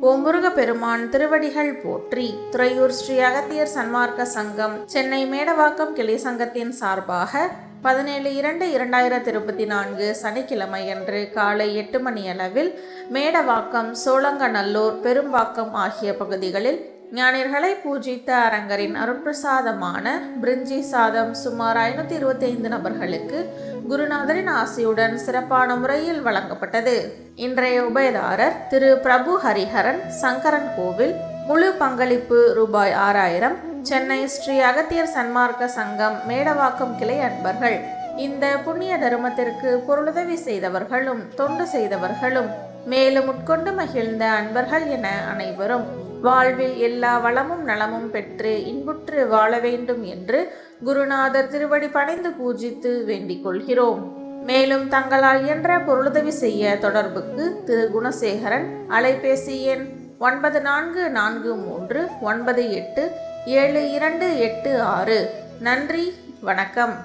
ஓம் முருகப்பெருமான் திருவடிகள் போற்றி துறையூர் ஸ்ரீ அகத்தியர் சன்மார்க்க சங்கம் சென்னை மேடவாக்கம் கிளை சங்கத்தின் சார்பாக பதினேழு இரண்டு இரண்டாயிரத்தி இருபத்தி நான்கு சனிக்கிழமை அன்று காலை எட்டு மணியளவில் மேடவாக்கம் சோழங்கநல்லூர் பெரும்பாக்கம் ஆகிய பகுதிகளில் ஞானியர்களை பூஜித்த அரங்கரின் அருட்பிரசாதமான பிரிஞ்சி சாதம் சுமார் ஐநூற்றி இருபத்தி ஐந்து நபர்களுக்கு குருநாதரின் ஆசியுடன் சிறப்பான முறையில் வழங்கப்பட்டது. இன்றைய உபயதாரர் திரு பிரபு ஹரிஹரன் சங்கரன் கோவில் முழு பங்களிப்பு ரூபாய் ஆறாயிரம் சென்னை ஸ்ரீ அகத்தியர் சன்மார்க்க சங்கம் மேடவாக்கம் கிளை அன்பர்கள். இந்த புண்ணிய தருமத்திற்கு பொருளுதவி செய்தவர்களும் தொண்டு செய்தவர்களும் மேலும் உட்கொண்டு மகிழ்ந்த அன்பர்கள் என அனைவரும் வாழ்வில் எல்லா வளமும் நலமும் பெற்று இன்புற்று வாழ வேண்டும் என்று குருநாதர் திருவடி பணிந்து பூஜித்து வேண்டிக் கொள்கிறோம். மேலும் தங்களால் என்ற பொருளுதவி செய்ய தொடர்புக்கு திரு. குணசேகரன் அலைபேசி எண் ஒன்பது நான்கு நான்கு மூன்று ஒன்பது எட்டு ஏழு இரண்டு எட்டு ஆறு. நன்றி வணக்கம்.